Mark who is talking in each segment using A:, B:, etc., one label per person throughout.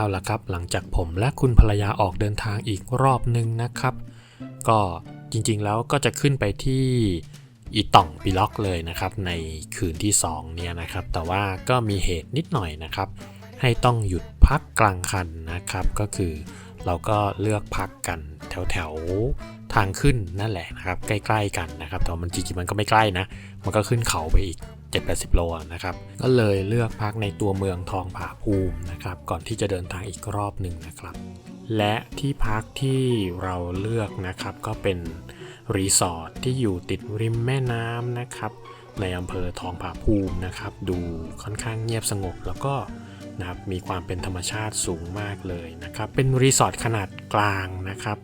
A: เอาละครับ หลังจากผมและคุณภรรยาออกเดินทางอีกรอบหนึ่งนะครับ ก็จริงๆแล้วก็จะขึ้นไปที่อีต่องปิล็อกเลยนะครับ ในคืนที่ 2 เนี่ยนะครับ แต่ว่าก็มีเหตุนิดหน่อยนะครับ ให้ต้องหยุดพักกลางคันนะครับ ก็คือเราก็เลือกพักกัน แถวทางขึ้นนั่นแหละนะครับใกล้ๆกันนะครับแต่มันจริงๆมันก็ไม่ใกล้นะ มันก็ขึ้นเขาไปอีก 7-80 โลนะครับก็เลยเลือกพักในตัวเมืองทองผาภูมินะครับก่อนที่จะเดินทางอีกรอบหนึ่งนะครับ และที่พักที่เราเลือกนะครับก็เป็นรีสอร์ทที่อยู่ติดริมแม่น้ำนะครับในอำเภอทองผาภูมินะครับดูค่อนข้างเงียบสงบแล้วก็นะครับมีความเป็นธรรมชาติสูงมากเลยนะครับเป็นรีสอร์ทขนาดกลางนะครับ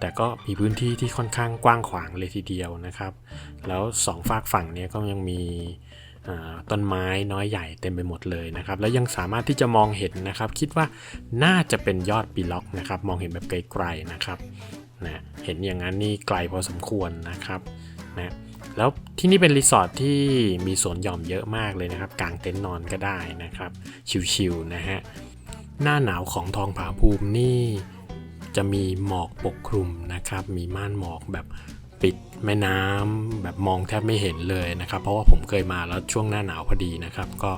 A: แต่ก็มีพื้นที่ที่ค่อนข้างกว้างขวางเลยทีเดียวนะครับ แล้วสองฝากฝั่งเนี้ยก็ยังมีต้นไม้น้อยใหญ่เต็มไปหมดเลยนะครับ แล้วยังสามารถที่จะมองเห็นนะครับ คิดว่าน่าจะเป็นยอดปีล็อกนะครับ มองเห็นแบบไกลๆนะครับนะเห็นอย่างนั้นนี่ไกลพอสมควรนะครับนะแล้วที่นี่เป็นรีสอร์ทที่มีสวนหย่อมเยอะมากเลยนะครับ กางเต็นท์นอนก็ได้นะครับ ชิวๆนะฮะหน้าหนาวของทองผาภูมินี่ จะมีหมอกปกคลุมนะครับ มีม่านหมอกแบบปิดแม่น้ำแบบมองแทบไม่เห็นเลยนะครับ เพราะว่าผมเคยมาแล้วช่วงหน้าหนาวพอดีนะครับ ก็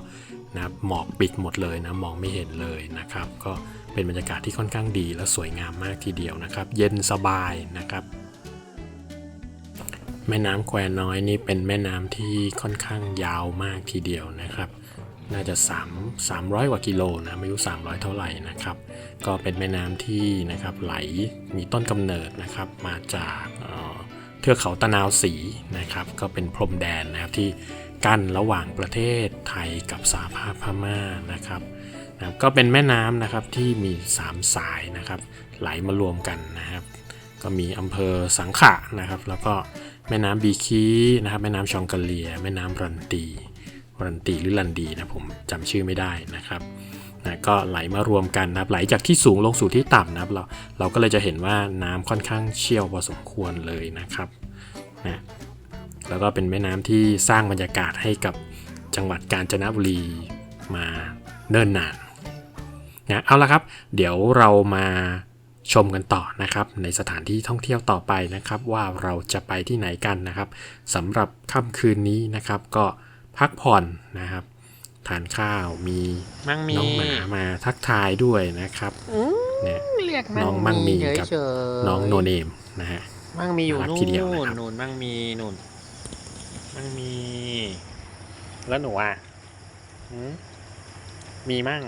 A: นะหมอกปิดหมดเลยนะมองไม่เห็นเลยนะครับ ก็เป็นบรรยากาศที่ค่อนข้างดีและสวยงามมากทีเดียวนะครับ เย็นสบายนะครับ แม่น้ำแควน้อยนี่เป็นแม่น้ำที่ค่อนข้างยาวมากทีเดียวนะครับ น่าจะ 3 300 กว่ากิโลนะไม่รู้ 300 เท่าไหร่นะครับ ก็เป็นแม่น้ำที่นะครับไหลมีต้นกำเนิดนะครับมาจากเทือกเขาตะนาวสีนะครับ ก็เป็นพรมแดนนะครับที่กั้นระหว่างประเทศไทยกับสหภาพพม่านะครับนะก็เป็นแม่น้ำนะครับที่มี 3 สายนะครับไหลมารวมกันนะครับ ก็มีอำเภอสังขะนะครับ แล้วก็แม่น้ำบีคีนะครับแม่น้ำชองกะเลีย แม่น้ำรันตี รันตีหรือรันดีนะผมจำชื่อไม่ได้นะครับนะก็ไหลมารวมกันนะครับไหลจากที่สูงลงสู่ที่ต่ำนะครับเราเราก็เลยจะเห็นว่าน้ำค่อนข้างเชี่ยวพอสมควรเลยนะครับนะแล้วก็เป็นแม่น้ำที่สร้างบรรยากาศให้กับจังหวัดกาญจนบุรีมาเนิ่นนานนะเอาละครับ เดี๋ยวเรามาชมกันต่อนะครับ ในสถานที่ท่องเที่ยวต่อไปนะครับ ว่าเราจะไปที่ไหนกันนะครับสำหรับค่ำคืนนี้นะครับก็ พักผ่อนนะครับ ทานข้าวมี
B: มั่งมี
A: น้องหมามาทักทายด้วยนะครับเนี่ย
B: เรียก
A: น้องมั่งมีกับ
B: เฉยๆ
A: น้องโนเนมนะฮะ
B: มั่งมีอยู่
A: น่ารัก
B: นู่
A: ทีเดียวนะครับ
B: นนู่นมั่งมีนู่นมั่งมี แล้วหนูอะหืมมีมั่ง